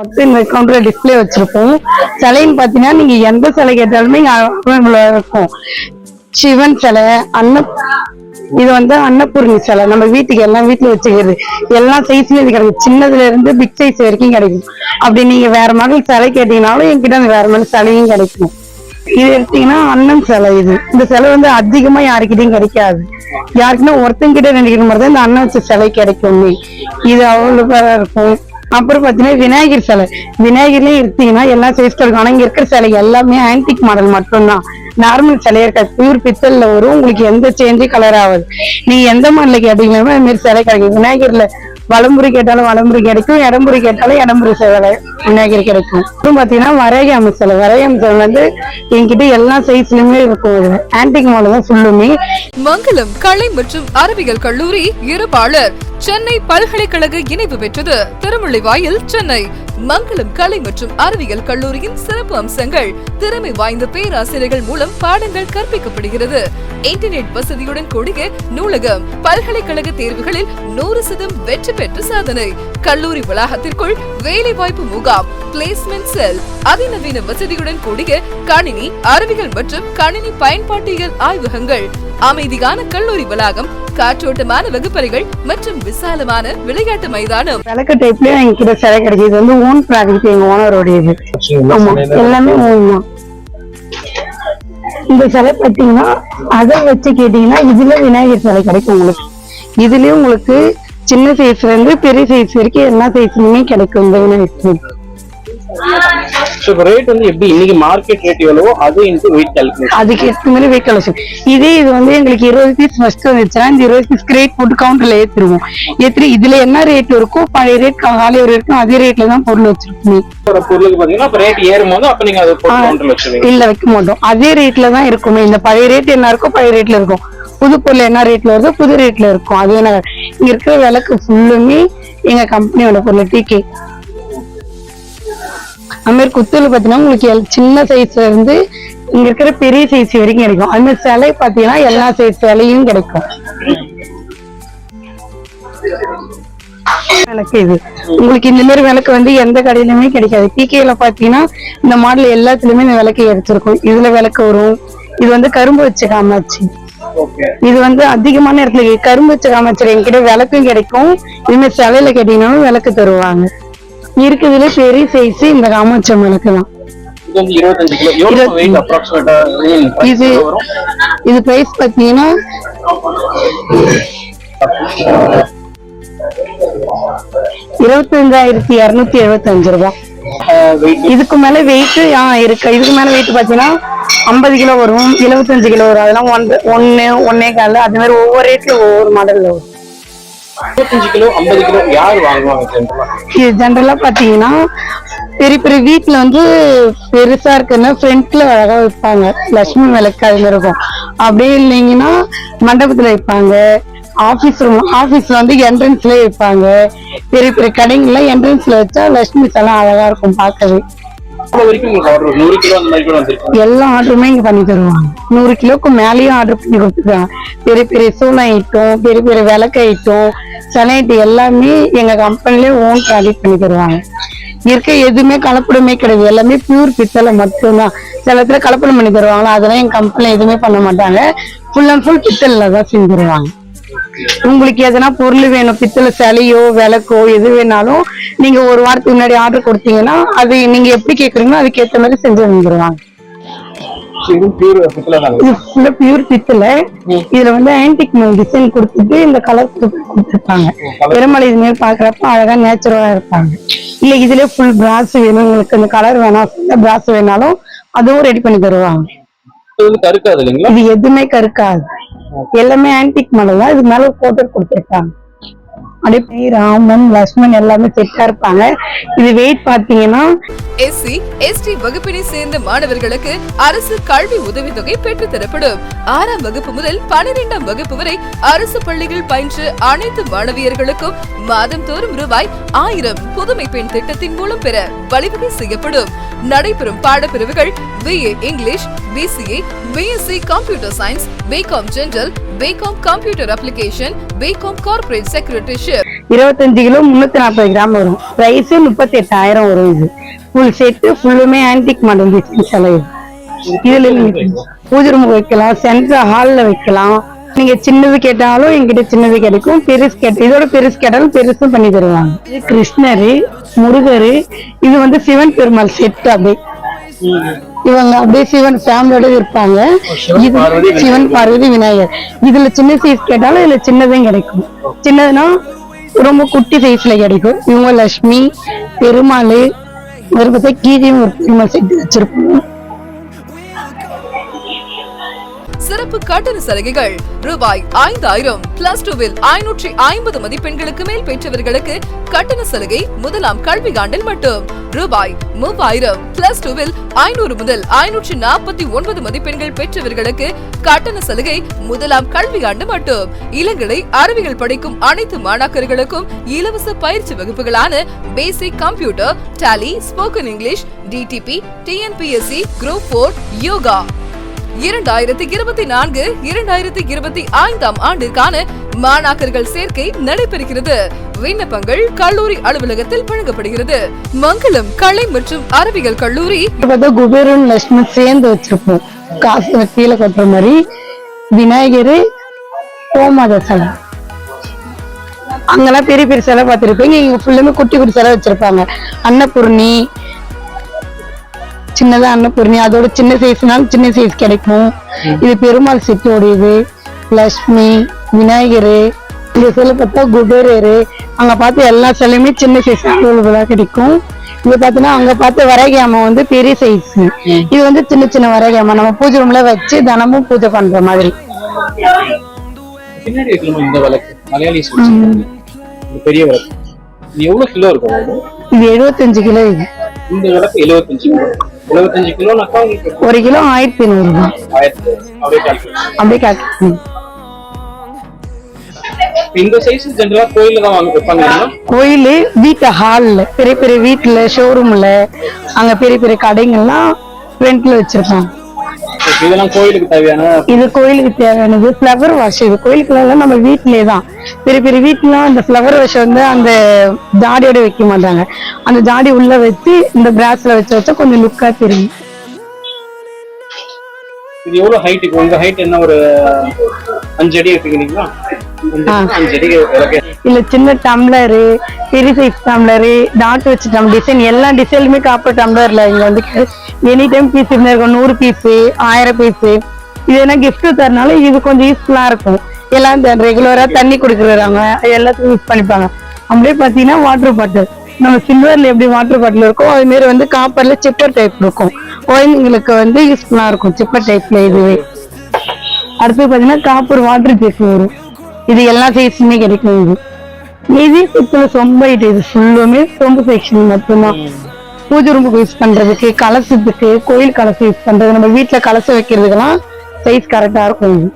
மொத்தம் இந்த டிஸ்ப்ளே வச்சிருப்போம். சிலைன்னு பாத்தீங்கன்னா நீங்க எந்த சிலை கேட்டாலுமே இங்கே இருக்கும். சிவன் சிலை அன்ன இது வந்து அன்னபூர்ணி சிலை. நம்ம வீட்டுக்கு எல்லாம் வீட்டுல வச்சுக்கிறது. எல்லா சைஸ்லயும் இது கிடைக்கும். சின்னதுல இருந்து பிக் சைஸ் வரைக்கும் கிடைக்கும். அப்படி நீங்க வேற மாதிரி சிலை கேட்டீங்கனாலும் என்கிட்ட அந்த வேற மாதிரி சிலையும் கிடைக்கும். இது எடுத்தீங்கன்னா அண்ணன் சிலை இது. இந்த சிலை வந்து அதிகமா யாருக்கிட்டையும் கிடைக்காது. யாருக்குன்னா ஒருத்தங்கிட்ட நினைக்கிற கிட்ட தான் இந்த அண்ணன் வச்ச சிலை கிடைக்கும். இது அவ்வளவு பேரா இருக்கும். அப்புறம் பாத்தீங்கன்னா விநாயகர் சிலை. விநாயகர்லயும் எடுத்தீங்கன்னா எல்லாம் சைஸ் இருக்கும் ஆனா இங்க இருக்கிற சிலை எல்லாமே ஆன்டிக் மாடல் மட்டும்தான். நார்மல் சிலையா இருக்காது. பியூர் பித்தல்ல வரும். உங்களுக்கு எந்த சேஞ்சும் கலர் ஆகாது. நீங்க எந்த மாடல கேட்டீங்களோ அது மாதிரி சிலை கிடைக்கும். விநாயகர்ல வலம்புரி கேட்டாலும் வலம்புரி கிடைக்கும் இடம்புரி கேட்டாலும் இடம்புரி சேவலை விநாயகர் கிடைக்கும். அப்புறம் பார்த்தீங்கன்னா வரைய அமைச்சல் வரைய அமைச்சல் வந்து என்கிட்ட எல்லா சைஸ்லயுமே இருக்கும் ஆன்டிக் மாடல் தான் ஃபுல்லுமே மங்களம் கலை மற்றும் அறிவியல் கல்லூரி இருபாளர் சென்னை பல்கலைக்கழக இணைவு பெற்றது. திருமுள்ளிவாயில் சென்னை. மங்களம் கலை மற்றும் அறிவியல் கல்லூரியின் சிறப்பு அம்சங்கள். திறமை வாய்ந்த பேராசிரியர்கள் மூலம் பாடங்கள் கற்பிக்கப்படுகிறது. இன்டர்நெட் வசதியுடன் கூடிய நூலகம் பல்கலைக்கழக தேர்வுகளில் நூறு சதம் வெற்றி பெற்ற சாதனை. கல்லூரி வளாகத்திற்குள் வேலை வாய்ப்பு முகாம் பிளேஸ்மெண்ட் செல் அதிநவீன வசதியுடன் கூடிய கணினி அறிவியல் மற்றும் கணினி பயன்பாட்டியல் ஆய்வகங்கள். அமைதியான கல்லூரி வளாகம் காற்றோட்டமான வகுப்பறைகள் மற்றும் விசாலமான விளையாட்டு மைதானம். விளக்கு டைப்லயே சிலை இது வந்து ஓன் ப்ராடக்ட் எங்க ஓனரோடையது எல்லாமே ஓன் தான். இந்த சிலை பாத்தீங்கன்னா அதை வச்சு கேட்டீங்கன்னா இதுல விநாயகர் சிலை கிடைக்கும் உங்களுக்கு. இதுலயும் உங்களுக்கு சின்ன சைஸ்ல இருந்து பெரிய சைஸ் வரைக்கும் எல்லா சைஸ்லயுமே கிடைக்கும் இந்த விநாயகர் சிலை. ஸோ இப்போ ரேட் வந்து எப்படி இன்னைக்கு மார்க்கெட் ரேட் எவ்வளவோ அது இன்ட்டு வெயிட் கால்குலேஷன் அதுக்கு ஏற்ற மாதிரி வெயிட் கலெக்ஷன் இதே இது வந்து எங்களுக்கு இருபது பீஸ் ஃபர்ஸ்ட் வந்துச்சுன்னா இந்த இருபது பீஸ் கிரேட் போட்டு கவுண்டர்ல ஏத்துருவோம். ஏத்துட்டு இதுல என்ன ரேட் இருக்கோ பழைய ரேட் காலை ஒரு இருக்கும் அதே ரேட்ல தான் பொருள் வச்சிருக்கோம். பொருளுக்கு பாத்தீங்கன்னா ரேட் ஏறும் போது அப்ப நீங்க அதை கவுண்டர்ல வச்சுருவீங்க. இல்ல வைக்க மாட்டோம். அதே ரேட்ல தான் இருக்குமே. இந்த பழைய ரேட் என்ன இருக்கோ பழைய ரேட்ல இருக்கும். புது பொருள் என்ன ரேட்ல வருதோ புது ரேட்ல இருக்கும். அது என்ன இங்க இருக்கிற விளக்கு ஃபுல்லுமே எங்க கம்பெனியோட பொருள் அது மாதிரி குத்துல பாத்தீங்கன்னா உங்களுக்கு சின்ன சைஸ்ல இருந்து இங்க இருக்கிற பெரிய சைஸ் வரைக்கும் கிடைக்கும். அது மாதிரி சிலை பாத்தீங்கன்னா எல்லா சைஸ் சிலையும் கிடைக்கும். விளக்கு இது. உங்களுக்கு இந்த மாதிரி விளக்கு வந்து எந்த கடையிலுமே கிடைக்காது. டிகேல பாத்தீங்கன்னா இந்த மாடல் எல்லாத்துலயுமே இந்த விளக்கு எடுத்திருக்கும். இதுல விளக்கு வரும். இது வந்து கரும்பு வச்ச காமாட்சி. இது வந்து அதிகமான இடத்துல. கரும்பு வச்ச காமாட்சி என்கிட்ட விளக்கும் கிடைக்கும். இதுமாதிரி சிலையில கேட்டீங்கன்னாலும் விளக்கு தருவாங்க. இருக்குதுல பெரிய சைஸ் இந்த காமாட்சம் விளக்கு தான் இது இருபத்தஞ்சு இது பிரைஸ் பாத்தீங்கன்னா இருபத்தஞ்சாயிரத்தி இருநூத்தி எழுபத்தஞ்சு ரூபாய் இதுக்கு மேல வெயிட் ஆ இருக்கு. இதுக்கு மேல வெயிட் பாத்தீங்கன்னா ஐம்பது கிலோ வரும் எழுபத்தஞ்சு கிலோ வரும். அதெல்லாம் ஒன்று ஒன்னு ஒன்னே கால் அது மாதிரி ஒவ்வொரு ரேட்ல ஒவ்வொரு மாடல்ல வரும். இருபத்தஞ்சு கிலோ ஐம்பது கிலோ யார் வாங்குவாங்க ஜென்ரலா ஜென்ரலா பாத்தீங்கன்னா பெரிய பெரிய வீட்டுல வந்து பெருசா இருக்குன்னா ஃப்ரண்ட்ல அழகா வைப்பாங்க லட்சுமி விளக்கு அது இருக்கும். அப்படியே இல்லைங்கன்னா மண்டபத்துல வைப்பாங்க ஆபீஸ் ரூம் ஆபீஸ்ல வந்து என்ட்ரன்ஸ்ல வைப்பாங்க பெரிய பெரிய கடைங்கள்லாம் என்ட்ரன்ஸ்ல வச்சா லட்சுமி எல்லாம் அழகா இருக்கும் பார்க்கவே. கிலோ எல்லா ஆர்டருமே இங்க பண்ணி தருவாங்க. நூறு கிலோக்கு மேலேயும் ஆர்டர் பண்ணி கொடுத்துருக்காங்க. பெரிய பெரிய சூளம் ஐட்டம் பெரிய பெரிய விளக்கு ஐட்டம் சில எல்லாமே எங்க கம்பெனிலே ஓன் ப்ராடக்ட் பண்ணி தருவாங்க. இருக்க எதுவுமே கலப்படமே கிடையாது. எல்லாமே பியூர் பித்தளை மட்டும்தான். சில இடத்துல கலப்படம் பண்ணி தருவாங்களா? அதெல்லாம் எங்க கம்பெனில எதுவுமே பண்ண மாட்டாங்க. ஃபுல் அண்ட் ஃபுல் பித்தளைல தான் செஞ்சு தருவாங்க உங்களுக்கு எதனா பொருள் வேணும் பித்தளை சிலையோ விளக்கோ எது வேணாலும் நீங்க ஒரு வாரத்துக்கு முன்னாடி ஆர்டர் கொடுத்தீங்கன்னா அது நீங்க எப்படி கேக்குறீங்களோ அதுக்கு ஏத்த மாதிரி செஞ்சு வந்துருவாங்க. இது பியூர் பித்தளை. இதுல வந்து ஆன்டிக் டிசைன் கொடுத்துட்டு இந்த கலர் கொடுத்துருப்பாங்க பெருமலை இது மாதிரி பாக்குறப்ப அழகா நேச்சுரலா இருப்பாங்க. இல்ல இதுல ஃபுல் பிராஸ் வேணும் உங்களுக்கு இந்த கலர் வேணாம் பிராஸ் வேணாலும் அதுவும் ரெடி பண்ணி தருவாங்க. இது எதுவுமே கருக்காது. எல்லாமே ஆன்டிக் மாடல் தான். இதுக்கு மேல போட்டோ கொடுத்துருக்காங்க. அப்படியே ராமன் லக்ஷ்மன் எல்லாமே செட்டா இருப்பாங்க. இது வெயிட் பாத்தீங்கன்னா எஸ்சி எஸ்டி வகுப்பினை சேர்ந்த மாணவர்களுக்கு அரசு கல்வி உதவித்தொகை பெற்று தரப்படும் ஆறாம் வகுப்பு முதல் பனிரெண்டாம் வகுப்பு வரை அரசு பள்ளிகள் பயின்ற அனைத்து மாணவியர்களுக்கும் மாதம் தோறும் ரூபாய் ஆயிரம் புதுமை பெண் திட்டத்தின் மூலம் பெற வழிவகை செய்யப்படும். நடைபெறும் பாடப்பிரிவுகள் BA English BCA BSc computer science BCom general BCom computer application BCom corporate secretaryship இருபத்தஞ்சு கிலோ முன்னூத்தி நாற்பது கிராம் வரும். பிரைஸ் முப்பத்தி எட்டாயிரம் வரும் இது. ஃபுல் செட்டு ஃபுல்லுமே ஆன்டிக் மாடல் டிசைன் சிலை இது இதுல பூஜை ரூம் வைக்கலாம் சென்டர் ஹால்ல வைக்கலாம். நீங்க சின்னது கேட்டாலும் எங்கிட்ட சின்னது கிடைக்கும். பெருசு கேட்ட இதோட பெருசு கேட்டாலும் பெருசும் பண்ணி தருவாங்க. இது கிருஷ்ணரு முருகரு இது வந்து சிவன் பெருமாள் செட் அப்படியே இவங்க அப்படியே சிவன் ஃபேமிலியோட இருப்பாங்க. இது. சிவன் பார்வதி விநாயகர். இதுல சின்ன சைஸ் கேட்டாலும் இதுல சின்னதும் கிடைக்கும். சின்னதுன்னா ரொம்ப குட்டி சைஸ்ல கிடைக்கும். இவங்க லட்சுமி பெருமாள் ஒரு கீதையும் ஒரு பெருமாள் செட்டு வச்சிருப்போம் சிறப்பு கட்டண சலுகைகள். ரூபாய் ஐந்தாயிரம். பிளஸ் டூவில் ஐநூற்றி ஐம்பது மதிப்பெண்களுக்கு மேல் பெற்றவர்களுக்கு கட்டண சலுகை முதலாம் கல்வியாண்டில் மட்டும். ரூபாய் மூவாயிரம். பிளஸ் டூவில் ஐநூறு முதல் ஐநூற்றி நாற்பத்தி ஒன்பது மதிப்பெண்கள் பெற்றவர்களுக்கு கட்டண சலுகை முதலாம் கல்வியாண்டு மட்டும். இளங்கலை அறிவியல் படிக்கும் அனைத்து மாணாக்கர்களுக்கும் இலவச பயிற்சி வகுப்புகளான basic computer Tally spoken English DTP TNPSC group four yoga இரண்டாயிரத்தி இருபத்தி நான்கு இரண்டாயிரத்தி இருபத்தி ஐந்தாம் ஆண்டிற்கான மாணாக்கர்கள் சேர்க்கை நடைபெறுகிறது. விண்ணப்பங்கள் கல்லூரி அலுவலகத்தில் வழங்கப்படுகிறது. மங்களம் கலை மற்றும் அறிவியல் கல்லூரி. குபேரன் லட்சுமி சேர்ந்து வச்சிருப்போம். காசு கீழே கொட்டுற மாதிரி விநாயகர் கோமாத சிலை அங்கெல்லாம் பெரிய பெரிய சிலை பார்த்துருப்பீங்க. இங்க ஃபுல்லுமே குட்டி குட்டி சிலை வச்சிருப்பாங்க. அன்னபூர்ணி சின்னதா அன்னபூர்ணி அதோட சின்ன சைஸ்னாலும் சின்ன சைஸ் கிடைக்கும். இது பெருமாள் செட்டோட இது லட்சுமி விநாயகர் இந்த சிலை பார்த்தா குபேரரு. அங்க பார்த்து எல்லா சிலையுமே சின்ன சைஸ் அவைலபிளா கிடைக்கும். இது பார்த்தீங்கன்னா அங்க பார்த்த வரகியாம வந்து பெரிய சைஸ் இது வந்து சின்ன சின்ன வரகியாம நம்ம பூஜை ரூம்ல வச்சு தினமும் பூஜை பண்ற மாதிரி. பெரிய விளக்கு. இது எவ்வளவு கிலோ இருக்கும்? இது எழுபத்தஞ்சு கிலோ இது. இந்த விளக்கு எழுபத்தஞ்சு கிலோ. எழுபத்தஞ்சு கிலோனாக்கா உங்களுக்கு ஒரு கிலோ ஆயிரத்தி நூறு ரூபாய் ஆயிரத்தி அப்படியே காட்டு இந்த சைஸ் ஜென்ரலா கோயில்ல தான் வாங்க வைப்பாங்க? கோயிலு வீட்டு ஹால்ல பெரிய பெரிய வீட்டுல ஷோரூம்ல அங்க பெரிய பெரிய கடைங்கள்லாம் ரெண்ட்ல வச்சிருப்பாங்க. இதெல்லாம் கோயிலுக்கு தேவையான இது கோயிலுக்கு தேவையானது ஃப்ளவர் வாஷ் இது கோயிலுக்குலாம் நம்ம வீட்டிலே தான் பெரிய பெரிய வீட்டுலாம் அந்த ஃப்ளவர் வாஷ் வந்து அந்த ஜாடியோட வைக்க மாட்டாங்க. அந்த ஜாடி உள்ள வச்சு இந்த பிராஸ்ல வச்சு வச்சா கொஞ்சம் லுக்கா தெரியும். இது எவ்வளவு ஹைட் உங்க ஹைட் என்ன ஒரு அஞ்சு அடி விளக்கு இல்ல சின்ன டம்ளரு பெரிய சைஸ் டம்ளரு டாட் வச்சு டம் டிசைன் எல்லா டிசைனுமே காப்பர் டம்ளர்ல இங்க வந்து எனி டைம் பீஸ் இருந்தா இருக்கும். நூறு பீஸு ஆயிரம் பீஸு இது என்ன கிஃப்ட் தரனால இது கொஞ்சம் யூஸ்ஃபுல்லா இருக்கும். எல்லாம் ரெகுலரா தண்ணி குடிக்கிறாங்க எல்லாத்துக்கும் யூஸ் பண்ணிப்பாங்க. அப்படியே பாத்தீங்கன்னா வாட்டர் பாட்டில் நம்ம சில்வர்ல எப்படி வாட்டர் பாட்டில் இருக்கோ அது மாதிரி வந்து காப்பர்ல சிப்பர் டைப் இருக்கும். குழந்தைங்களுக்கு வந்து யூஸ்ஃபுல்லா இருக்கும் சிப்பர் டைப்ல இதுவே. அடுத்து பாத்தீங்கன்னா காப்பர் வாட்டர் ஜெஸ் வரும். இது எல்லா சைஸ்லயுமே கிடைக்கும் இது. மீதி இப்போ சொம்ப இது இது ஃபுல்லுமே சொம்பு செக்ஷன் மட்டும்தான். பூஜை ரூமுக்கு யூஸ் பண்றதுக்கு கலசத்துக்கு கோயில் கலசம் யூஸ் பண்றது நம்ம வீட்டுல கலசம் வைக்கிறதுக்கெல்லாம் சைஸ் கரெக்டா இருக்கும் இது.